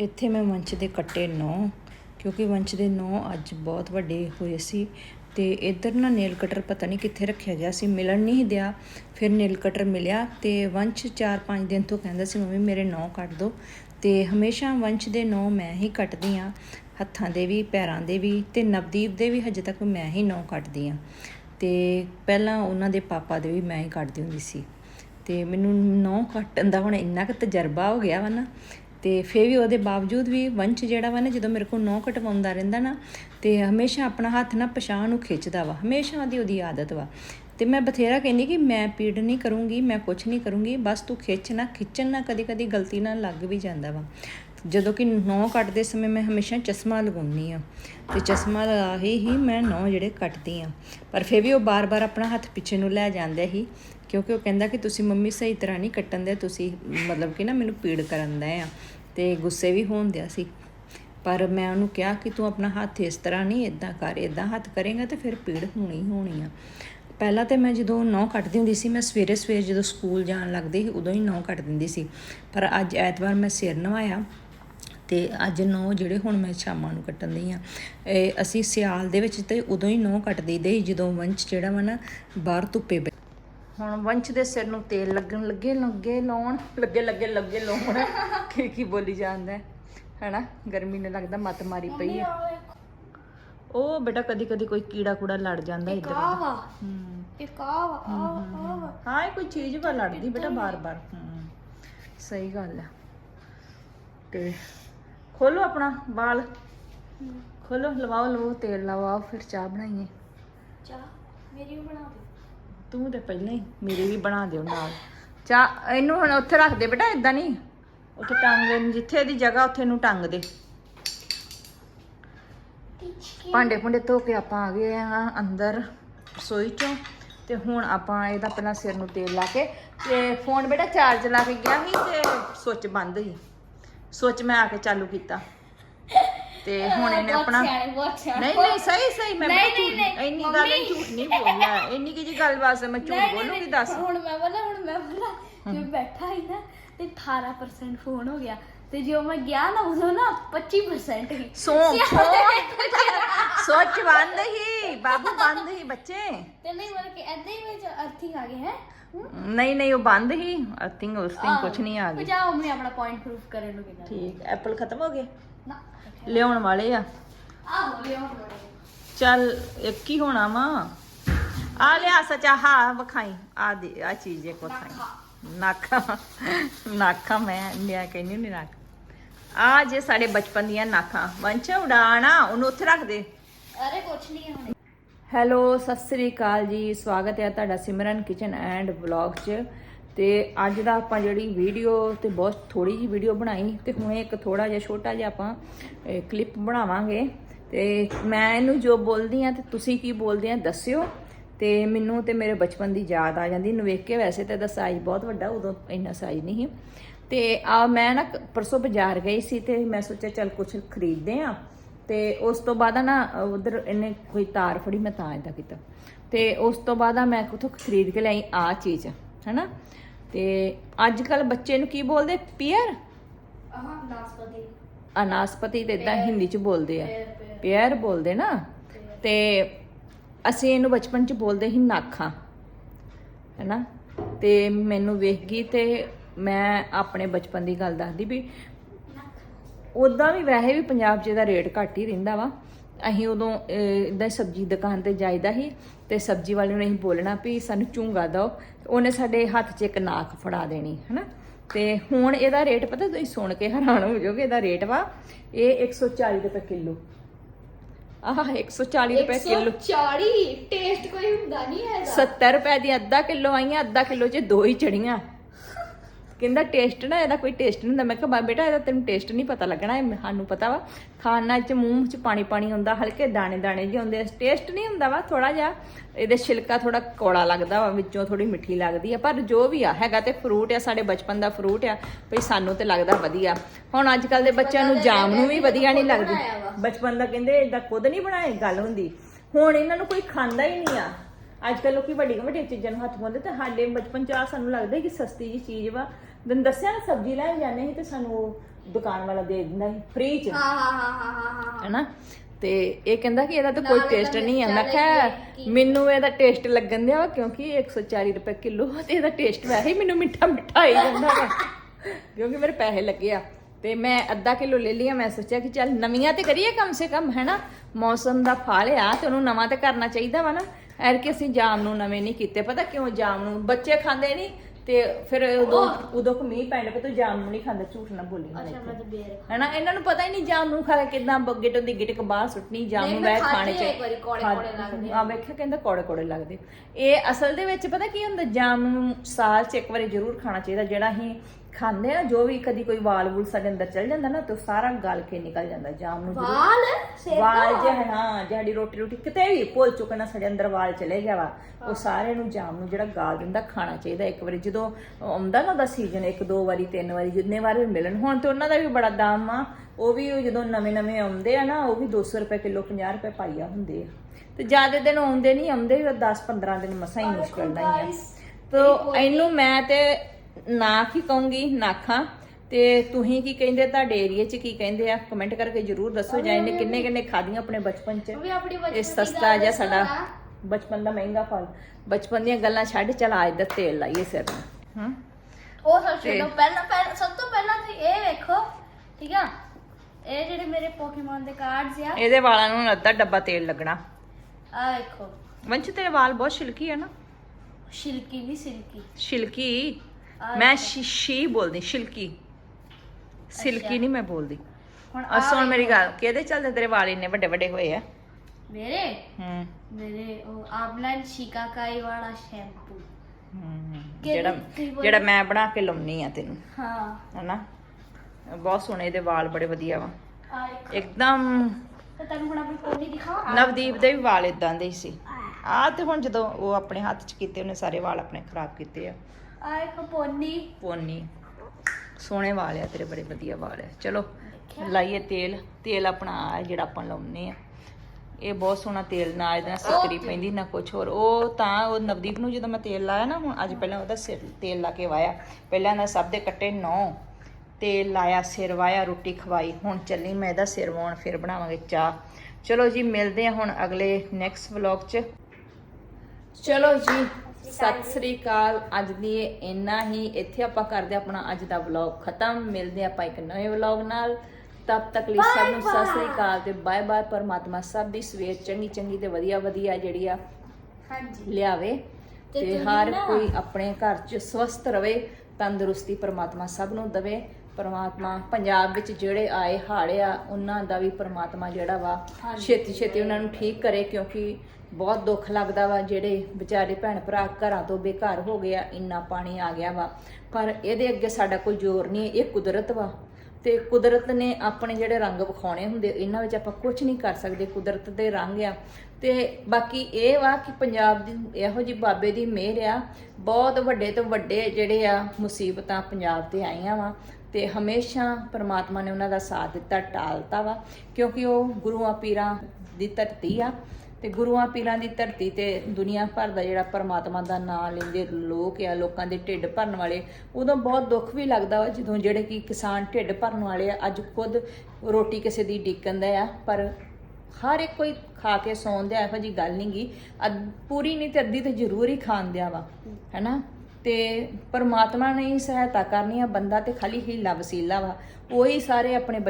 ਇੱਥੇ ਮੈਂ ਵੰਸ਼ ਦੇ ਕੱਟੇ ਨੌ, ਕਿਉਂਕਿ ਵੰਸ਼ ਦੇ ਨੌ ਅੱਜ ਬਹੁਤ ਵੱਡੇ ਹੋਏ ਸੀ ਤੇ ਇੱਧਰ ਨਾ ਨੇਲ ਕਟਰ ਪਤਾ ਨਹੀਂ ਕਿੱਥੇ ਰੱਖਿਆ ਗਿਆ ਸੀ, ਮਿਲਣ ਨਹੀਂ ਦਿਆ। ਫਿਰ ਨੇਲ ਕਟਰ ਮਿਲਿਆ ਤੇ ਵੰਸ਼ 4-5 ਦਿਨ ਤੋਂ ਕਹਿੰਦਾ ਸੀ, ਮੰਮੀ, ਮੇਰੇ ਨੌ ਕੱਟ ਦਿਓ ਤੇ ਹਮੇਸ਼ਾ ਵੰਸ਼ ਦੇ ਨੌ ਮੈਂ ਹੀ ਕੱਟਦੀ ਆ, ਹੱਥਾਂ ਦੇ ਵੀ, ਪੈਰਾਂ ਦੇ ਵੀ ਤੇ ਨਵਦੀਪ ਦੇ ਵੀ ਹਜੇ ਤੱਕ ਮੈਂ ਹੀ ਨੌ ਕੱਟਦੀ ਆ। ਤੇ ਪਹਿਲਾਂ ਉਹਨਾਂ ਦੇ ਪਾਪਾ ਦੇ ਵੀ ਮੈਂ ਹੀ ਕੱਟਦੀ ਹੁੰਦੀ ਸੀ। ਤੇ ਮੈਨੂੰ ਨੌ ਕੱਟਣ ਦਾ ਹੁਣ ਇੰਨਾ ਕੁ ਤਜਰਬਾ ਹੋ ਗਿਆ ਵਾ ਨਾ ਤੇ ਫੇਰ ਵੀ ਉਹਦੇ ਬਾਵਜੂਦ ਵੀ ਵੰਸ਼ ਜਿਹੜਾ ਵਾ ਨਾ, ਜਦੋਂ ਮੇਰੇ ਕੋਲ ਨੌ ਕਟਵਾਉਂਦਾ ਰਹਿੰਦਾ ਨਾ, ਤੇ ਹਮੇਸ਼ਾ ਆਪਣਾ ਹੱਥ ਨਾ ਪਛਾਣ ਨੂੰ ਖਿੱਚਦਾ ਵਾ, ਹਮੇਸ਼ਾ ਦੀ ਉਹਦੀ ਆਦਤ ਵਾ। ਤੇ ਮੈਂ ਬਥੇਰਾ ਕਹਿੰਦੀ ਕਿ ਮੈਂ ਪੀੜ ਨਹੀਂ ਕਰੂੰਗੀ, ਮੈਂ ਕੁਝ ਨਹੀਂ ਕਰੂੰਗੀ, ਬਸ ਤੂੰ ਖਿੱਚ ਨਾ, ਖਿੱਚਣ ਨਾ ਕਦੇ ਕਦੇ ਗਲਤੀ ਨਾਲ ਲੱਗ ਵੀ ਜਾਂਦਾ ਵਾ। ਜਦੋਂ ਕਿ ਨੌ ਕੱਟਦੇ ਸਮੇਂ ਮੈਂ ਹਮੇਸ਼ਾ ਚਸ਼ਮਾ ਲਗਾਉਂਦੀ ਆ ਤੇ ਚਸ਼ਮਾ ਲਗਾ ਹੀ ਹੀ ਮੈਂ ਨੌ ਜਿਹੜੇ ਕੱਟਦੀ ਆ ਪਰ ਫਿਰ ਵੀ ਉਹ ਬਾਰ-ਬਾਰ ਆਪਣਾ ਹੱਥ ਪਿੱਛੇ ਨੂੰ ਲੈ ਜਾਂਦਾ ਹੀ ਕਿਉਂਕਿ ਉਹ ਕਹਿੰਦਾ ਕਿ ਤੁਸੀਂ ਮੰਮੀ ਸਹੀ ਤਰ੍ਹਾਂ ਨਹੀਂ ਕੱਟਣ ਦੇ, ਤੁਸੀਂ ਮਤਲਬ ਕਿ ਨਾ ਮੈਨੂੰ ਪੀੜ ਕਰਨ ਦਾ ਆ ਤੇ ਗੁੱਸੇ ਵੀ ਹੋਣ ਦਿਆ ਸੀ। ਪਰ ਮੈਂ ਉਹਨੂੰ ਕਿਹਾ ਕਿ ਤੂੰ ਆਪਣਾ ਹੱਥ ਇਸ ਤਰ੍ਹਾਂ ਨਹੀਂ ਇਦਾਂ ਕਰ ਇਦਾਂ ਹੱਥ ਕਰੇਗਾ ਤੇ ਫਿਰ ਪੀੜ ਹੋਣੀ ਹੋਣੀ ਆ। ਪਹਿਲਾਂ ਤੇ ਮੈਂ ਜਦੋਂ ਨੌ ਕੱਟਦੀ ਹੁੰਦੀ ਸੀ, ਮੈਂ ਸਵੇਰੇ ਸਵੇਰੇ ਜਦੋਂ ਸਕੂਲ ਜਾਣ ਲੱਗਦੀ ਸੀ, ਉਦੋਂ ਹੀ ਨੌ ਕੱਟ ਦਿੰਦੀ ਸੀ। ਪਰ ਅੱਜ ਐਤਵਾਰ ਮੈਂ ਸਿਰ ਨਵਾਇਆ ਤੇ ਅੱਜ ਨੌ ਜਿਹੜੇ ਹੁਣ ਮੈਂ ਸ਼ਾਮਾਂ ਨੂੰ ਕੱਟਣ ਦੀ ਆ, ਇਹ ਅਸੀਂ ਸਿਆਲ ਦੇ ਵਿੱਚ ਤੇ ਉਦੋਂ ਹੀ ਨੌ ਕੱਟ ਦਈਦੇ ਸੀ ਜਦੋਂ ਵੰਚ ਜਿਹੜਾ ਵਾ ਨਾ ਬਾਹਰ ਧੁੱਪੇ ਬੈ- ਹੁਣ ਵੰਸ਼ ਦੇ ਸਿਰ ਨੂੰ ਤੇਲ ਲੱਗਣ ਲੱਗੇ ਲੱਗੇ ਲਾਉਣ ਲੱਗੇ ਲੱਗੇ ਲੱਗੇ ਲਾਉਣ। ਕੀ ਕੀ ਬੋਲੀ ਜਾਂਦਾ ਹੈ ਹੈਨਾ? ਗਰਮੀ ਨੇ ਲੱਗਦਾ ਮੱਤ ਮਾਰੀ ਪਈ ਹੈ। ਉਹ ਬੇਟਾ ਕਦੀ ਕਦੀ ਕੋਈ ਕੀੜਾ ਕੂੜਾ ਲੜ ਜਾਂਦਾ ਇੱਧਰ ਉੱਧਰ। ਵਾ। ਹੂੰ। ਇੱਕ ਆ ਵਾ ਆ ਆ ਵਾ। ਹਾਂ ਇਹ ਕੋਈ ਚੀਜ਼ ਵਾ ਲੜਦੀ ਬੇਟਾ ਬਾਰ-ਬਾਰ ਹੂੰ। ਸਹੀ ਗੱਲ ਹੈ। ਤੇ ਖੋਲੋ ਆਪਣਾ ਵਾਲ। ਖੋਲੋ ਲਵਾਓ ਲਵੋ। ਤੇਲ ਲਵਾਓ ਫਿਰ ਚਾਹ ਬਣਾਈਏ। ਚਾਹ ਮੇਰੀ ਵੀ ਬਣਾ ਦੇ ਤੂੰ ਤੇ ਪਹਿਲਾਂ ਹੀ ਮੇਰੀ ਵੀ ਬਣਾ ਦਿਓ ਨਾਲ। ਚਾਹ ਇਹਨੂੰ ਹੁਣ ਉੱਥੇ ਰੱਖ ਦੇ ਬੇਟਾ ਇਦਾਂ ਨਹੀਂ। ਉੱਥੇ ਟੰਗ ਦੇ ਜਿੱਥੇ ਇਹਦੀ ਜਗ੍ਹਾ ਉੱਥੇ ਨੂੰ ਟੰਗ ਦੇ। ਭਾਂਡੇ ਭੁੰਡੇ ਧੋ ਕੇ ਆਪਾਂ ਆ ਗਏ ਆ ਅੰਦਰ ਰਸੋਈ ਚੋਂ। ਤੇ ਹੁਣ ਆਪਾਂ ਇਹਦਾ ਪਹਿਲਾਂ ਸਿਰ ਨੂੰ ਤੇਲ ਲਾ ਕੇ ਤੇ ਫੋਨ ਬੇਟਾ ਚਾਰਜ ਲਾ ਕੇ ਗਿਆ ਸੀ ਤੇ ਸੁੱਚ ਬੰਦ ਸੀ। ਸੁੱਚ ਮੈਂ ਆ ਕੇ ਚਾਲੂ ਕੀਤਾ। ਤੇ ਹੁਣ ਇਹਨੇ ਆਪਣਾ। ਨਹੀਂ ਨਹੀਂ ਸਹੀ ਸਹੀ ਮੈਂ ਨਹੀਂ, ਨਹੀਂ, ਨਹੀਂ, ਇੰਨੀ ਗੱਲ ਮੰਮੀ। ਝੂਠ ਨਹੀਂ ਬੋਲਿਆ। ਇੰਨੀ ਕੀ ਜੀ ਗੱਲ ਵਾਸਤੇ ਮੈਂ ਝੂਠ ਬੋਲੂਗੀ ਦੱਸ। ਹੁਣ ਮੈਂ ਬੋਲਾ ਹੁਣ ਮੈਂ ਬੋਲਾ। ਜੇ ਬੈਠਾ ਹੀ ਨਾ ਤੇ 18% ਫੋਨ ਹੋ ਗਿਆ। ਤੇ ਜੋ ਮੈਂ ਗਿਆ ਨਾ ਉਦੋਂ ਨਾ 25% ਹੀ ਸੋ। ਸੋਚ ਬੰਦ ਹੀ ਬਾਬੂ ਬੰਦ ਹੀ ਬੱਚੇ। ਤੇ ਨਹੀਂ ਮਤਲਬ ਕਿ ਐਦਾਂ ਹੀ ਵਿੱਚ ਅਰਥਿੰਗ ਆ ਗਈ ਹੈ? ਨਹੀਂ ਨਹੀਂ ਉਹ ਬੰਦ ਹੀ ਅਰਥਿੰਗ ਉਸਥਿੰਗ ਕੁਛ ਨਹੀਂ ਆ ਗਈ। ਜਾਓ ਮੈਂ ਆਪਣਾ ਪੁਆਇੰਟ ਪ੍ਰੂਫ ਕਰਨ ਨੂੰ ਕਿਦਾਂ ਠੀਕ ਐਪਲ ਖਤਮ ਹੋ ਗਏ? ਲਿਆਉਣ ਵਾਲੇ ਆ। ਆਹੋ ਚੱਲ ਇੱਕ ਹੀ ਹੋਣਾ ਵਾ। ਆ ਲਿਆ ਸਚਾ ਹਾਂ ਵਿਖਾਈ। ਆ ਦੇ ਆ ਚੀਜ਼ ਇੱਕ ਵਿਖਾਈ। ਨਾਖਾ ਨਾਖਾ ਮੈਂ ਲਿਆ ਕਹਿੰਦੀ ਨਹੀਂ ਨਾਖ। ਆ ਜੇ ਸਾਡੇ ਬਚਪਨ ਦੀਆਂ ਨਾਖਾਂ। ਵੰਸ਼ ਉਡਾਣਾ ਉਹਨੂੰ ਉੱਥੇ ਰੱਖ ਦੇ। ਅਰੇ ਕੁਛ ਨਹੀਂ ਹੁਣ। ਹੈਲੋ ਸਤਿ ਸ੍ਰੀ ਅਕਾਲ ਜੀ। ਸਵਾਗਤ ਹੈ ਤੁਹਾਡਾ ਸਿਮਰਨ ਕਿਚਨ ਐਂਡ ਵਲੌਗ 'ਚ। ਤੇ ਅੱਜ ਦਾ ਆਪਾਂ ਜਿਹੜੀ ਵੀਡੀਓ ਤੇ ਬਹੁਤ ਥੋੜੀ ਜੀ ਵੀਡੀਓ ਬਣਾਈ ਤੇ ਹੁਣ ਇੱਕ ਥੋੜਾ ਜਿਹਾ ਛੋਟਾ ਜਿਹਾ ਆਪਾਂ ਕਲਿੱਪ ਬਣਾਵਾਂਗੇ। ਤੇ ਮੈਂ ਇਹਨੂੰ ਜੋ ਬੋਲਦੀ ਆ ਤੇ ਤੁਸੀਂ ਕੀ ਬੋਲਦੇ ਆ ਦੱਸਿਓ। ਤੇ ਮੈਨੂੰ ਤੇ ਮੇਰੇ ਬਚਪਨ ਦੀ ਯਾਦ ਆ ਜਾਂਦੀ। ਨੂੰ ਵੇਖ ਕੇ ਵੈਸੇ ਤਾਂ ਇਹਦਾ ਸਾਈਜ਼ ਬਹੁਤ ਵੱਡਾ, ਉਦੋਂ ਇੰਨਾ ਸਾਈਜ਼ ਨਹੀਂ ਸੀ। ਤੇ ਆ ਮੈਂ ਨਾ ਪਰਸੋਂ ਬਾਜ਼ਾਰ ਗਈ ਸੀ ਤੇ ਮੈਂ ਸੋਚਿਆ ਚੱਲ ਕੁਝ ਖਰੀਦਦੇ ਆ ਤੇ ਉਸ ਤੋਂ ਬਾਅਦ ਆ ਨਾ ਉਧਰ ਇਹਨੇ ਕੋਈ ਤਾਰ ਫੜੀ, ਮੈਂ ਤਾਂ ਇਦਾਂ ਕੀਤਾ। ਤੇ ਉਸ ਤੋਂ ਬਾਅਦ ਮੈਂ ਕੁਥੋਂ ਖਰੀਦ ਕੇ ਲਈ ਆ ਚੀਜ਼। ਹੈਨਾ? ਤੇ ਅੱਜ ਕੱਲ ਬੱਚੇ ਨੂੰ ਕੀ ਬੋਲਦੇ? ਪੀਅਰ ਆਹ ਨਾਸਪਤੀ। ਅਨਾਸਪਤੀ ਤੇ ਇਦਾਂ ਹਿੰਦੀ ਚ ਬੋਲਦੇ ਆ। ਪੀਅਰ ਬੋਲਦੇ ਨਾ? ਤੇ ਅਸੀਂ ਇਹਨੂੰ ਬਚਪਨ ਚ ਬੋਲਦੇ ਸੀ ਨਾਖਾਂ। ਹੈਨਾ? ਤੇ ਮੈਨੂੰ ਵੇਖ ਗਈ ਤੇ ਮੈਂ ਆਪਣੇ ਬਚਪਨ ਦੀ ਗੱਲ ਦੱਸਦੀ ਵੀ ਉਦਾਂ ਵੀ ਵੈਸੇ ਵੀ ਪੰਜਾਬ 'ਚ ਇਹਦਾ ਰੇਟ ਘੱਟ ਹੀ ਰਹਿੰਦਾ ਵਾ। ਅਸੀਂ ਉਦੋਂ ਇਦਾਂ ਸਬਜ਼ੀ ਦੁਕਾਨ ਤੇ ਜਾਈਦਾ ਸੀ ਤੇ ਸਬਜ਼ੀ ਵਾਲੇ ਨੂੰ ਅਸੀਂ ਬੋਲਣਾ ਵੀ ਸਾਨੂੰ ਝੁੰਗਾ ਦਿਓ। ਉਹਨੇ ਸਾਡੇ ਹੱਥ 'ਚ ਇੱਕ ਨਾਖ ਫੜਾ ਦੇਣੀ ਹਨਾ? ਤੇ ਹੁਣ ਇਹਦਾ ਰੇਟ ਪਤਾ ਤੁਸੀਂ ਸੁਣ ਕੇ ਹੈਰਾਨ ਹੋ ਜਾਓਗੇ ਇਹਦਾ ਰੇਟ ਵਾ ਇਹ 140 ਰੁਪਏ ਕਿਲੋ। ਆਹ 140 ਰੁਪਏ ਕਿਲੋ। 140 ਟੇਸਟ ਕੋਈ ਹੁੰਦਾ ਨਹੀਂ ਹੈਗਾ 70 ਰੁਪਏ ਦੀ ਅੱਧਾ ਕਿਲੋ ਆਈਆਂ ਅੱਧਾ ਕਿਲੋ 'ਚ ਦੋ ਹੀ ਚੜੀਆਂ ਕਹਿੰਦਾ ਟੇਸਟ ਨਾ, ਇਹਦਾ ਕੋਈ ਟੇਸਟ ਨਹੀਂ ਹੁੰਦਾ। ਮੈਂ ਕਿਹਾ ਬਾ ਬੇਟਾ, ਇਹਦਾ ਤੈਨੂੰ ਟੇਸਟ ਨਹੀਂ ਪਤਾ ਲੱਗਣਾ, ਇਹ ਸਾਨੂੰ ਪਤਾ ਵਾ। ਖਾਣਾ ਚ ਮੂੰਹ ਚ ਪਾਣੀ ਪਾਣੀ ਹੁੰਦਾ, ਹਲਕੇ ਦਾਣੇ ਦਾਣੇ ਜਿਹੇ ਹੁੰਦੇ ਟੇਸਟ ਨਹੀਂ ਹੁੰਦਾ ਵਾ ਥੋੜਾ ਜਿਹਾ। ਇਹਦੇ ਛਿਲਕਾ ਥੋੜਾ ਕੌੜਾ ਲੱਗਦਾ ਵਾ, ਵਿੱਚੋਂ ਥੋੜੀ ਮਿੱਠੀ ਲੱਗਦੀ ਆ। ਪਰ ਜੋ ਵੀ ਆ, ਹੈਗਾ ਤੇ ਫਰੂਟ ਆ, ਸਾਡੇ ਬਚਪਨ ਦਾ ਫਰੂਟ ਆ ਭਈ ਸਾਨੂੰ ਤੇ ਲੱਗਦਾ ਵਧੀਆ। ਹੁਣ ਅੱਜ ਕੱਲ ਦੇ ਬੱਚਿਆਂ ਨੂੰ ਜਾਮ ਨੂੰ ਵੀ ਵਧੀਆ ਨਹੀਂ ਲੱਗਦੀ। ਬਚਪਨ ਦਾ ਕਹਿੰਦੇ ਏਦਾਂ ਖੁਦ ਨਹੀਂ ਬਣਾਏ, ਗੱਲ ਹੁੰਦੀ। ਹੁਣ ਇਹਨਾਂ ਨੂੰ ਕੋਈ ਖਾਂਦਾ ਹੀ ਨਹੀਂ ਆ। ਅੱਜ ਕੱਲ ਲੋਕੀ ਵੱਡੀਆਂ ਵੱਡੀਆਂ ਚੀਜ਼ਾਂ ਨੂੰ ਹੱਥ ਪਾਉਂਦੇ ਤੇ ਸਾਡੇ ਬਚਪਨ ਚ ਆ, ਸਾਨੂੰ ਲੱਗਦਾ ਕਿ ਸਸਤੀ ਜੀ ਚੀਜ਼ ਵਾ। ਤੈਨੂੰ ਦੱਸਿਆ ਨਾ ਸਬਜ਼ੀ ਲੈਣ ਜਾਂਦੇ ਸੀ ਤੇ ਸਾਨੂੰ ਦੁਕਾਨ ਵਾਲਾ ਦੇ ਦਿੰਦਾ ਸੀ ਫ੍ਰੀ ਚ। ਹਾਂ ਹਾਂ ਹਾਂ ਹਾਂ ਹਾਂ ਹਾਂ। ਹੈਨਾ ਤੇ ਇਹ ਕਹਿੰਦਾ ਕਿ ਇਹਦਾ ਤਾਂ ਕੋਈ ਟੇਸਟ ਨਹੀਂ ਆ। ਮੈਂ ਕਿਹਾ ਲੈ ਮੈਨੂੰ ਇਹਦਾ ਟੇਸਟ ਲੱਗਣ ਦਿਆ ਕਿਉਂਕਿ ਇਹ 140 ਰੁਪਏ ਕਿਲੋ ਤੇ ਇਹਦਾ ਟੇਸਟ ਵੈਸੇ ਹੀ ਮੈਨੂੰ ਮਿੱਠਾ ਮਿੱਠਾ ਆਈ ਜਾਂਦਾ ਵਾ। ਕਿਉਂਕਿ ਮੇਰੇ ਪੈਸੇ ਲੱਗੇ ਆ। ਤੇ ਮੈਂ ਅੱਧਾ ਕਿਲੋ ਲੈ ਲਿਆ। ਮੈਂ ਸੋਚਿਆ ਕਿ ਚੱਲ ਨਵੀਆਂ ਤੇ ਕਰੀਏ ਕਮ ਸੇ ਕਮ ਹੈਨਾ ਮੌਸਮ ਦਾ ਫਲ ਆ ਤੇ ਉਹਨੂੰ ਨਵਾਂ ਤੇ ਕਰਨਾ ਚਾਹੀਦਾ ਵਾ ਨਾ। ਐਰ ਕਿ ਅਸੀਂ ਜਾਮ ਨੂੰ ਨਵੇਂ ਨਹੀਂ ਕੀਤੇ। ਪਤਾ ਕਿਉਂ ਜਾਮ ਨੂੰ? ਬੱਚੇ ਖਾਂਦੇ ਨਹੀਂ। ਤੇ ਫਿਰ ਉਦੋਂ ਉਦੋਂ ਕੁ ਮੀਂਹ ਪੈਣ ਪੇ ਤੂੰ ਜਾਮ ਨੂੰ ਨਹੀਂ ਖਾਂਦਾ ਝੂਠ ਨਾ ਬੋਲੀ ਨਾ ਅੱਛਾ ਮੈਂ ਤਾਂ ਬੇਰ। ਹਨਾ ਇਹਨਾਂ ਨੂੰ ਪਤਾ ਹੀ ਨਹੀਂ ਜਾਮ ਨੂੰ ਖਾ ਕੇ ਕਿਦਾਂ ਗਿੱਟ ਦੀ ਗਿੱਟ ਬਾਹਰ ਸੁੱਟਣੀ ਜਾਮ ਨਹੀਂ, ਨੂੰ ਮੈਂ ਬੈ ਖਾਣੇ ਖਾਧੇ ਆ ਇੱਕ ਵਾਰੀ, ਕੌੜੇ- ਖਾ- ਕੌੜੇ ਲੱਗਦੇ ਆ। ਵੇਖਿਆ ਕਹਿੰਦਾ ਕੌੜੇ ਕੌੜੇ ਲੱਗਦੇ। ਇਹ ਅਸਲ ਦੇ ਵਿੱਚ ਪਤਾ ਕੀ ਹੁੰਦਾ ਜਾਮ ਨੂੰ ਸਾਲ ਚ ਇੱਕ ਵਾਰੀ ਜ਼ਰੂਰ ਖਾਣਾ ਚਾਹੀਦਾ ਜਿਹੜਾ ਅਸੀਂ ਖਾਂਦੇ ਆ ਜੋ ਵੀ ਕਦੀ ਕੋਈ ਵਾਲ ਵੂਲ ਸਾਡੇ ਅੰਦਰ ਚਲ ਜਾਂਦਾ ਨਾ ਤੇ ਉਹ ਸਾਰਾ ਗਲ ਕੇ ਨਿਕਲ ਜਾਂਦਾ ਜਾਮ ਨੂੰ ਵਾਲ? ਸਿਰ ਵਾਲ ਜੇ ਹਾਂ ਜਿਹੜੀ ਰੋਟੀ ਰੋਟੀ ਕਿਤੇ ਵੀ ਭੁੱਲ ਚੁੱਕਣਾ ਸਾਡੇ ਅੰਦਰ ਵਾਲ ਚਲੇ ਗਿਆ ਵਾ ਉਹ ਸਾਰੇ ਨੂੰ ਜਾਮ ਨੂੰ ਜਿਹੜਾ ਗਾਲ ਦਿੰਦਾ ਖਾਣਾ ਚਾਹੀਦਾ ਇੱਕ ਵਾਰੀ। ਜਦੋਂ ਆਉਂਦਾ ਨਾ ਉਹਦਾ ਸੀਜ਼ਨ ਇੱਕ ਦੋ ਵਾਰੀ ਤਿੰਨ ਵਾਰੀ ਜਿੰਨੇ ਵਾਰ ਵੀ ਮਿਲਣ। ਹੁਣ ਤੇ ਉਹਨਾਂ ਦਾ ਵੀ ਬੜਾ ਦਾਮ ਆ ਉਹ ਵੀ ਉਹ ਜਦੋਂ ਨਵੇਂ ਨਵੇਂ ਆਉਂਦੇ ਆ ਨਾ ਉਹ ਵੀ 200 ਰੁਪਏ ਕਿਲੋ 50 ਰੁਪਏ ਪਾਈਆ ਹੁੰਦੇ ਆ। ਤੇ ਜ਼ਿਆਦਾ ਦਿਨ ਆਉਂਦੇ ਨਹੀਂ ਆਉਂਦੇ ਵੀ 10 15 ਦਿਨ ਮਸਾਂ ਹੀ ਮੁਸ਼ਕਲ ਦਾ ਹੀ ਆ। ਤੋ ਇਹਨੂੰ ਮੈਂ ਤੇ ਨਾ ਕੀ ਕਹੂੰਗੀ ਨਾਖਾਂ ਤੇ ਤੁਸੀਂ ਕੀ ਕਹਿੰਦੇ ਤੁਹਾਡੇ ਏਰੀਆ 'ਚ ਕੀ ਕਹਿੰਦੇ ਆ? ਕਮੈਂਟ ਕਰਕੇ ਜਰੂਰ ਦੱਸੋ ਜਾਂ ਇਹਨੇ ਕਿੰਨੇ ਕਿੰਨੇ ਖਾਧੀਆਂ ਆਪਣੇ ਬਚਪਨ 'ਚ। ਉਹ ਵੀ ਆਪਣੀ ਬਚਪਨ ਇਹ ਸਸਤਾ ਜਿਹਾ ਸਾਡਾ। ਬਚਪਨ ਦਾ ਮਹਿੰਗਾ ਫਲ। ਬਚਪਨ ਦੀਆਂ ਗੱਲਾਂ ਛੱਡ ਚਲ ਅੱਜ ਦਾ ਤੇਲ ਲਾਈਏ ਸਿਰ ਨੂੰ। ਹਾਂ। ਉਹ ਸਭ ਛੱਡੋ ਪਹਿਲਾਂ ਪਹਿਲਾਂ ਸਭ ਤੋਂ ਪਹਿਲਾਂ ਤੁਸੀਂ ਇਹ ਵੇਖੋ ਠੀਕ ਆ? ਇਹ ਜਿਹੜੇ ਮੇਰੇ ਪੋਕੀਮੋਨ ਦੇ ਕਾਰਡਸ ਆ। ਇਹਦੇ ਵਾਲਾਂ ਨੂੰ ਅੱਧਾ ਡੱਬਾ ਤੇਲ ਲੱਗਣਾ। ਆ ਵੇਖੋ। ਵੰਸ਼ ਤੇਰੇ ਵਾਲ ਬਹੁਤ ਛਿਲਕੀ ਆ ਨਾ। ਸ਼ਿਲਕੀ ਨਹੀਂ ਸਿਲਕੀ। ਛਿਲਕੀ? ਮੈਂ ਸ਼ੀ ਬੋਲਦੀ ਛਿਲਕੀ ਸਿਲਕੀ ਨਹੀਂ ਮੈਂ ਬੋਲਦੀ। ਹੁਣ ਹੁਣ ਮੇਰੀ ਗੱਲ ਕਿਹਦੇ ਚੱਲਦੇ ਤੇਰੇ ਵਾਲ ਇੰਨੇ ਵੱਡੇ ਵੱਡੇ ਹੋਏ ਆ? ਮੇਰੇ? ਹੂੰ। ਮੇਰੇ ਉਹ ਆਮਲਨ ਸ਼ਿਕਾਕਾਈ ਵਾਲਾ ਸ਼ੈਂਪੂ। ਜਿਹੜਾ ਜਿਹੜਾ ਮੈਂ ਬਣਾ ਕੇ ਲਾਉਣੀ ਆ ਤੈਨੂੰ। ਹਾਂ। ਹਨਾ? ਬਹੁਤ ਸੋਹਣੇ ਇਹਦੇ ਵਾਲ ਬੜੇ ਵਧੀਆ ਵਾ। ਆ ਇੱਕਦਮ ਹੁਣ ਆਪਣੀ ਦਿਖਾਵਾਂ ਨਵਦੀਪ ਦੇ ਵੀ ਵਾਲ ਇਦਾਂ ਦੇ ਹੀ ਸੀ। ਆ ਤੇ ਹੁਣ ਜਦੋਂ ਉਹ ਆਪਣੇ ਹੱਥ 'ਚ ਕੀਤੇ ਉਹਨੇ ਸਾਰੇ ਵਾਲ ਆਪਣੇ ਖਰਾਬ ਕੀਤੇ ਆ। ਆ ਵੇਖੋ ਪੋਨੀ। ਪੋਨੀ। ਸੋਹਣੇ ਵਾਲ ਆ ਤੇਰੇ ਬੜੇ ਵਧੀਆ ਵਾਲ ਆ। ਚਲੋ ਲਾਈਏ ਤੇਲ। ਤੇਲ ਆਪਣਾ ਆ ਜਿਹੜਾ ਆਪਾਂ ਲਾਉਨੇ ਆ ਇਹ ਬਹੁਤ ਸੋਹਣਾ ਤੇਲ ਨਾ ਇਹਦੇ ਨਾਲ ਸਿਕਰੀ ਪੈਂਦੀ ਨਾ ਕੁਝ ਹੋਰ। ਉਹ ਤਾਂ ਉਹ ਨਵਦੀਪ ਨੂੰ ਜਦੋਂ ਮੈਂ ਤੇਲ ਲਾਇਆ ਨਾ ਹੁਣ ਅੱਜ ਪਹਿਲਾਂ ਉਹਦਾ ਸਿਰ ਤੇਲ ਲਾ ਕੇ ਵਾਇਆ। ਪਹਿਲਾਂ ਨਾ ਸਭ ਦੇ ਕੱਟੇ ਨੌ। ਤੇਲ ਲਾਇਆ ਸਿਰ ਵਾਇਆ ਰੋਟੀ ਖਵਾਈ। ਹੁਣ ਚੱਲੀ ਮੈਂ ਇਹਦਾ ਸਿਰ ਵਾਉਣ ਫਿਰ ਬਣਾਵਾਂਗੇ ਚਾਹ। ਚਲੋ ਜੀ ਮਿਲਦੇ ਆ ਹੁਣ ਅਗਲੇ ਨੈਕਸਟ ਵਲੌਗ 'ਚ। ਚਲੋ ਜੀ। ਸਤਿ ਸ੍ਰੀ ਅਕਾਲ। ਅੱਜ ਦੀ ਇਹ ਇੰਨਾ ਹੀ। ਇੱਥੇ ਆਪਾਂ ਕਰਦੇ ਆਪਣਾ ਅੱਜ ਦਾ ਵਲੌਗ ਖਤਮ। ਮਿਲਦੇ ਆਪਾਂ ਇੱਕ ਨਵੇਂ ਵਲੌਗ ਨਾਲ। ਤਬ ਤੱਕ ਲਈ ਸਭ ਨੂੰ ਸਤਿ ਸ੍ਰੀ ਅਕਾਲ ਤੇ ਬਾਏ ਬਾਏ ਪਰਮਾਤਮਾ ਸਭ ਦੀ ਸਵੇਰ ਚੰਗੀ ਚੰਗੀ ਤੇ ਵਧੀਆ ਵਧੀਆ ਜਿਹੜੀ ਆ ਹਾਂਜੀ। ਲਿਆਵੇ। ਤੇ ਹਰ ਕੋਈ ਆਪਣੇ ਘਰ 'ਚ ਸਵਸਥ ਰਵੇ ਤੰਦਰੁਸਤੀ ਪਰਮਾਤਮਾ ਸਭ ਨੂੰ ਦਵੇ। ਪਰਮਾਤਮਾ ਪੰਜਾਬ ਵਿੱਚ ਜਿਹੜੇ ਆਏ ਹਾੜੇ ਆ ਉਹਨਾਂ ਦਾ ਵੀ ਪਰਮਾਤਮਾ ਜਿਹੜਾ ਵਾ। ਛੇਤੀ ਛੇਤੀ ਉਹਨਾਂ ਨੂੰ ਠੀਕ ਕਰੇ ਕਿਉਂਕਿ ਬਹੁਤ ਦੁੱਖ ਲੱਗਦਾ ਵਾ ਜਿਹੜੇ ਵਿਚਾਰੇ ਭੈਣ ਭਰਾ ਘਰਾਂ ਤੋਂ ਬੇਘਰ ਹੋ ਗਏ ਆ ਇੰਨਾ ਪਾਣੀ ਆ ਗਿਆ ਵਾ। ਪਰ ਇਹਦੇ ਅੱਗੇ ਸਾਡਾ ਕੋਈ ਜ਼ੋਰ ਨਹੀਂ ਇਹ ਕੁਦਰਤ ਵਾ। ਤੇ ਕੁਦਰਤ ਨੇ ਆਪਣੇ ਜਿਹੜੇ ਰੰਗ ਵਿਖਾਉਣੇ ਹੁੰਦੇ ਇਹਨਾਂ ਵਿੱਚ ਆਪਾਂ ਕੁਝ ਨਹੀਂ ਕਰ ਸਕਦੇ ਕੁਦਰਤ ਦੇ ਰੰਗ ਆ। ਤੇ ਬਾਕੀ ਇਹ ਵਾ ਕਿ ਪੰਜਾਬ ਦੀ ਇਹੋ ਜੀ ਬਾਬੇ ਦੀ ਮਿਹਰ ਆ ਬਹੁਤ ਵੱਡੇ ਤੋਂ ਵੱਡੇ ਜਿਹੜੇ ਆ ਮੁਸੀਬਤਾਂ ਪੰਜਾਬ ਤੇ ਆਈਆਂ ਵਾ। ਤੇ ਹਮੇਸ਼ਾ ਪਰਮਾਤਮਾ ਨੇ ਉਹਨਾਂ ਦਾ ਸਾਥ ਦਿੱਤਾ, ਟਾਲਤਾ ਵਾ, ਕਿਉਂਕਿ ਉਹ ਗੁਰੂਆਂ ਪੀਰਾਂ ਦੀ ਧਰਤੀ ਆ ਤੇ ਗੁਰੂਆਂ ਪੀਰਾਂ ਦੀ ਧਰਤੀ ਤੇ ਦੁਨੀਆ ਭਰ ਦਾ ਜਿਹੜਾ ਪਰਮਾਤਮਾ ਦਾ ਨਾਮ ਲੈਂਦੇ ਲੋਕ ਆ, ਲੋਕਾਂ ਦੇ ਢਿੱਡ ਭਰਨ ਵਾਲੇ, ਉਦੋਂ ਬਹੁਤ ਦੁੱਖ ਵੀ ਲੱਗਦਾ ਵਾ ਜਦੋਂ ਜਿਹੜੇ ਕਿ ਕਿਸਾਨ ਢਿੱਡ ਭਰਨ ਵਾਲੇ ਆ, ਅੱਜ ਖੁਦ ਰੋਟੀ ਕਿਸੇ ਦੀ ਡਿੱਕਣ ਦਾ ਆ, ਪਰ ਹਰ ਇੱਕ ਕੋਈ ਖਾ ਕੇ ਸੌਣ ਦਿਆ ਇਹੋ ਜੀ ਗੱਲ ਨਹੀਂਗੀ ਪੂਰੀ ਨਹੀਂ ਤੇ ਅੱਧੀ ਤੇ ਜ਼ਰੂਰ ਹੀ ਖਾਣ ਦਿਆ ਵਾ, ਹੈਨਾ? ਤੇ ਪਰਮਾਤਮਾ ਨੇ ਹੀ ਸਹਾਇਤਾ ਕਰਨੀ ਆ, ਬੰਦਾ ਤੇ ਖਾਲੀ ਹੀਲਾ ਵਸੀਲਾ ਵਾ। ਉਹੀ ਸਾਰੇ ਆਪਣੇ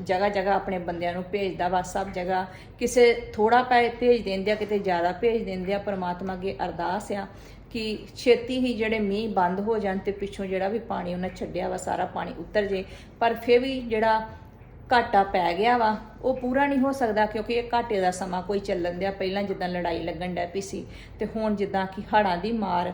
ਜਗ੍ਹਾ ਜਗ੍ਹਾ ਆਪਣੇ ਬੰਦਿਆਂ ਨੂੰ ਭੇਜਦਾ ਵਾ, ਸਭ ਜਗ੍ਹਾ ਕਿਸੇ ਥੋੜਾ ਪੈ ਭੇਜ ਦਿੰਦੇ ਆ, ਕਿਤੇ ਜ਼ਿਆਦਾ ਭੇਜ ਦਿੰਦੇ ਆ, ਪਰਮਾਤਮਾ ਅੱਗੇ ਅਰਦਾਸ ਆ ਕਿ ਛੇਤੀ ਹੀ ਜਿਹੜੇ ਮੀਂਹ ਬੰਦ ਹੋ ਜਾਣ ਤੇ ਪਿੱਛੋਂ ਜਿਹੜਾ ਵੀ ਪਾਣੀ ਉਹਨਾਂ ਛੱਡਿਆ ਵਾ, ਸਾਰਾ ਪਾਣੀ ਉਤਰ ਜੇ। ਪਰ ਫਿਰ ਵੀ ਜਿਹੜਾ ਘਾਟਾ ਪੈ ਗਿਆ ਵਾ, ਉਹ ਪੂਰਾ ਨਹੀਂ ਹੋ ਸਕਦਾ ਕਿਉਂਕਿ ਇਹ ਘਾਟੇ ਦਾ ਸਮਾਂ ਕੋਈ ਚੱਲਣ ਦਿਆ। ਪਹਿਲਾਂ ਜਿੱਦਾਂ ਲੜਾਈ ਲੱਗਣ ਡੈ ਪਈ ਸੀ ਤੇ ਹੁਣ ਜਿੱਦਾਂ ਕਿ ਹੜ੍ਹਾਂ ਦੀ ਮਾਰ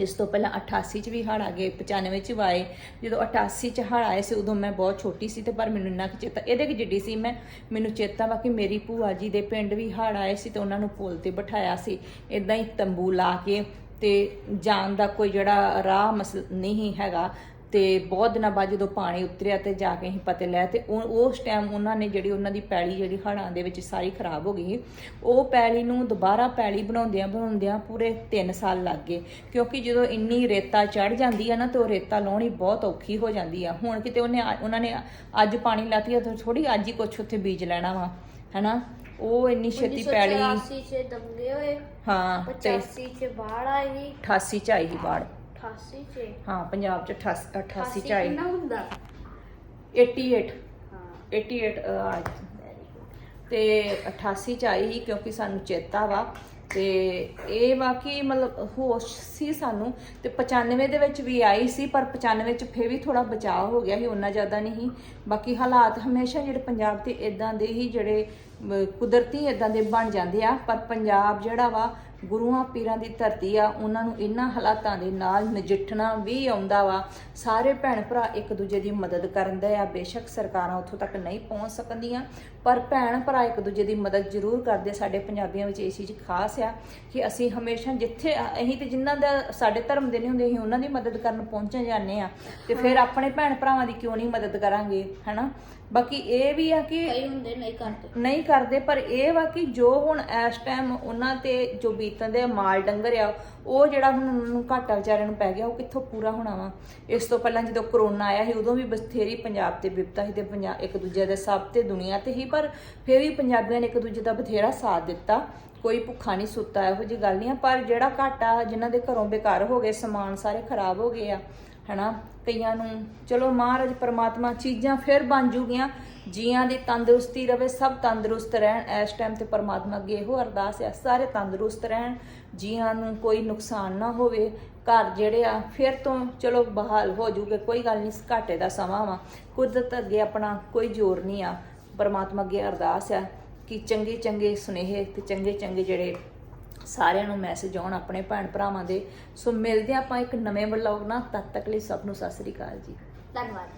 ਇਸ ਤੋਂ ਪਹਿਲਾਂ 88 ਚ ਵੀ ਹੜ੍ਹ ਆ ਗਏ 95 ਚ ਵੀ ਆਏ। ਜਦੋਂ 88 ਚ ਹੜ੍ਹ ਆਏ ਸੀ, ਉਦੋਂ ਮੈਂ ਬਹੁਤ ਛੋਟੀ ਸੀ ਤੇ ਪਰ ਮੈਨੂੰ ਇੰਨਾ ਕੁ ਚੇਤਾ, ਇਹਦੇ ਕਿ ਜਿੱਡੀ ਸੀ ਮੈਂ, ਮੈਨੂੰ ਚੇਤਾ ਵਾ ਕਿ ਮੇਰੀ ਭੂਆ ਜੀ ਦੇ ਪਿੰਡ ਵੀ ਹੜ੍ਹ ਆਏ ਸੀ ਤੇ ਉਹਨਾਂ ਨੂੰ ਪੁਲ ਤੇ ਬਿਠਾਇਆ ਸੀ। ਇਦਾਂ ਹੀ ਤੰਬੂ ਲਾ ਕੇ ਤੇ ਜਾਣ ਦਾ ਕੋਈ ਜਿਹੜਾ ਰਾਹ ਮਸਲ ਨਹੀਂ ਹੈਗਾ। ਤੇ ਬਹੁਤ ਦਿਨਾਂ ਬਾਅਦ ਜਦੋਂ ਪਾਣੀ ਉਤਰਿਆ ਤੇ ਜਾ ਕੇ ਅਸੀਂ ਪਤੇ ਲਿਆ ਤੇ ਉਸ ਟਾਈਮ ਉਹਨਾਂ ਨੇ ਜਿਹੜੀ ਉਹਨਾਂ ਦੀ ਪੈਲੀ ਜਿਹੜੀ ਹੜ੍ਹਾਂ ਦੇ ਵਿੱਚ ਸਾਰੀ ਖਰਾਬ ਹੋ ਗਈ। ਉਹ ਪੈਲੀ ਨੂੰ ਦੁਬਾਰਾ ਪੈਲੀ ਬਣਾਉਂਦਿਆਂ ਬਣਾਉਂਦਿਆਂ ਪੂਰੇ 3 ਸਾਲ ਲੱਗ ਗਏ। ਕਿਉਂਕਿ ਜਦੋਂ ਇੰਨੀ ਰੇਤਾ ਚੜ ਜਾਂਦੀ ਆ ਨਾ ਤੇ ਉਹ ਰੇਤਾ ਲਾਉਣੀ ਬਹੁਤ ਔਖੀ ਹੋ ਜਾਂਦੀ ਆ। ਹੁਣ ਕਿਤੇ ਉਹਨੇ ਉਹਨਾਂ ਨੇ ਅੱਜ ਪਾਣੀ ਲਾਤੀ ਆ ਥੋੜੀ ਅੱਜ ਹੀ ਕੁਛ ਉੱਥੇ ਬੀਜ ਲੈਣਾ ਵਾ ਹੈਨਾ? ਉਹ ਇੰਨੀ ਛੇਤੀ ਪੈਲੀ 1984 ਚ ਦੰਗੇ ਹੋਏ ਹਾਂ ਤੇ 85 ਚ ਬਾੜ ਆਈ। 88 ਚ ਆਈ ਬਾੜ 88 ਚ ਹਾਂ ਪੰਜਾਬ ਚ 88 88 ਚ ਆਈ। ਕਿੰਨਾ ਹੁੰਦਾ? 88 ਹਾਂ। 88 ਅ, ਆ ਤੇ 88 ਚ ਆਈ ਸੀ ਕਿਉਂਕਿ ਸਾਨੂੰ ਚੇਤਾ ਵਾ। ਤੇ ਇਹ ਵਾਕਈ ਮਤਲਬ ਹੋਸ਼ ਸੀ ਸਾਨੂੰ। ਤੇ 95 ਦੇ ਵਿੱਚ ਵੀ ਆਈ ਸੀ ਪਰ 95 ਚ ਫੇਰ ਵੀ ਥੋੜਾ ਬਚਾਅ ਹੋ ਗਿਆ ਸੀ ਉਹਨਾਂ ਜ਼ਿਆਦਾ ਨਹੀਂ ਬਾਕੀ ਹਾਲਾਤ ਹਮੇਸ਼ਾ ਜਿਹੜੇ ਪੰਜਾਬ ਤੇ ਇਦਾਂ ਦੇ ਹੀ ਜਿਹੜੇ ਕੁਦਰਤੀ ਇਦਾਂ ਦੇ ਬਣ ਜਾਂਦੇ ਆ, ਪਰ ਪੰਜਾਬ ਜਿਹੜਾ ਵਾ, ਗੁਰੂਆਂ ਪੀਰਾਂ ਦੀ ਧਰਤੀ ਆ, ਉਹਨਾਂ ਨੂੰ ਇਹਨਾਂ ਹਾਲਾਤਾਂ ਦੇ ਨਾਲ ਨਜਿੱਠਣਾ ਵੀ ਆਉਂਦਾ ਵਾ। ਸਾਰੇ ਭੈਣ ਭਰਾ ਇੱਕ ਦੂਜੇ ਦੀ ਮਦਦ ਕਰਦੇ ਆ। ਬੇਸ਼ੱਕ ਸਰਕਾਰਾਂ ਉੱਥੋਂ ਤੱਕ ਨਹੀਂ ਪਹੁੰਚ ਸਕਦੀਆਂ, ਪਰ ਭੈਣ ਭਰਾ ਇੱਕ ਦੂਜੇ ਦੀ ਮਦਦ ਜ਼ਰੂਰ ਕਰਦੇ। ਸਾਡੇ ਪੰਜਾਬੀਆਂ ਵਿੱਚ ਇਹ ਚੀਜ਼ ਖਾਸ ਆ ਕਿ ਅਸੀਂ ਹਮੇਸ਼ਾ ਜਿੱਥੇ, ਅਸੀਂ ਤੇ ਜਿਨ੍ਹਾਂ ਦਾ ਸਾਡੇ ਧਰਮ ਦੇ ਨਹੀਂ ਹੁੰਦੇ, ਅਸੀਂ ਉਹਨਾਂ ਦੀ ਮਦਦ ਕਰਨ ਪਹੁੰਚ ਜਾਂਦੇ ਆ। ਤੇ ਫਿਰ ਆਪਣੇ ਭੈਣ ਭਰਾਵਾਂ ਦੀ ਕਿਉਂ ਨਹੀਂ ਮਦਦ ਕਰਾਂਗੇ, ਹਨਾ? ਬਾਕੀ ਇਹ ਵੀ ਆ ਕਿ ਕਈ ਹੁੰਦੇ ਨਹੀਂ ਕਰਦੇ। ਨਹੀਂ ਕਰਦੇ ਪਰ ਇਹ ਵਾ ਕਿ ਜੋ ਹੁਣ ਇਸ ਟਾਈਮ ਉਹਨਾਂ ਤੇ ਜੋ ਬੀਤਣ ਦੇ ਮਾਲ ਡੰਗਰ ਆ ਉਹ ਜਿਹੜਾ ਹੁਣ ਉਹਨਾਂ ਨੂੰ ਘਾਟਾ ਵਿਚਾਰਿਆਂ ਨੂੰ ਪੈ ਗਿਆ ਉਹ ਕਿੱਥੋਂ ਪੂਰਾ ਹੋਣਾ ਵਾ? ਇਸ ਤੋਂ ਪਹਿਲਾਂ ਜਦੋਂ ਕਰੋਨਾ ਆਇਆ ਸੀ ਉਦੋਂ ਵੀ ਬਥੇਰੀ ਪੰਜਾਬ ਤੇ ਵਿਪਤਾ ਸੀ ਤੇ ਪੰਜਾਬ ਇੱਕ ਦੂਜੇ ਦੇ ਸਭ ਤੇ ਦੁਨੀਆ ਤੇ ਹੀ ਪਰ ਫਿਰ ਵੀ ਪੰਜਾਬੀਆਂ ਨੇ ਇੱਕ ਦੂਜੇ ਦਾ ਬਥੇਰਾ ਸਾਥ ਦਿੱਤਾ। ਕੋਈ ਭੁੱਖਾ ਨਹੀਂ ਸੁੱਤਾ ਇਹੋ ਜੀ ਗੱਲ ਨਹੀਂ ਆ ਪਰ ਜਿਹੜਾ ਘਾਟਾ ਜਿਨ੍ਹਾਂ ਦੇ ਘਰੋਂ ਬੇਕਾਰ ਹੋ ਗਏ ਸਮਾਨ ਸਾਰੇ ਖਰਾਬ ਹੋ ਗਏ ਆ ਹਨਾ? ਕਈਆਂ ਨੂੰ, ਚਲੋ ਮਹਾਰਾਜ ਪਰਮਾਤਮਾ ਚੀਜ਼ਾਂ ਫਿਰ ਬਣ ਜੂਗੀਆਂ, ਜੀਆਂ ਦੀ ਤੰਦਰੁਸਤੀ ਰਵੇ, ਸਭ ਤੰਦਰੁਸਤ ਰਹਿਣ। ਇਸ ਟਾਈਮ ਤੇ ਪਰਮਾਤਮਾ ਅੱਗੇ ਇਹੋ ਅਰਦਾਸ ਹੈ ਸਾਰੇ ਤੰਦਰੁਸਤ ਰਹਿਣ, ਜੀਆਂ ਨੂੰ ਕੋਈ ਨੁਕਸਾਨ ਨਾ ਹੋਵੇ। ਘਰ ਜਿਹੜੇ ਆ, ਫਿਰ ਤੋਂ ਚਲੋ ਬਹਾਲ ਹੋ ਜੂਗੇ, ਕੋਈ ਗੱਲ ਨਹੀਂ ਘਾਟੇ ਦਾ ਸਮਾਂ ਵਾ। ਕੁਦਰਤ ਅੱਗੇ ਆਪਣਾ ਕੋਈ ਜ਼ੋਰ ਨਹੀਂ ਆ। ਪਰਮਾਤਮਾ ਅੱਗੇ ਅਰਦਾਸ ਆ ਕਿ ਚੰਗੇ ਚੰਗੇ ਸੁਨੇਹੇ ਤੇ ਚੰਗੇ ਚੰਗੇ ਜਿਹੜੇ ਸਾਰਿਆਂ ਨੂੰ ਮੈਸੇਜ ਆਉਣ ਆਪਣੇ ਭੈਣ ਭਰਾਵਾਂ ਦੇ। ਸੋ ਮਿਲਦੇ ਹਾਂ ਆਪਾਂ ਇੱਕ ਨਵੇਂ ਵਲੌਗ ਨਾਲ। ਤਦ ਤੱਕ ਲਈ ਸਭ ਨੂੰ ਸਤਿ ਸ੍ਰੀ ਅਕਾਲ ਜੀ। ਧੰਨਵਾਦ।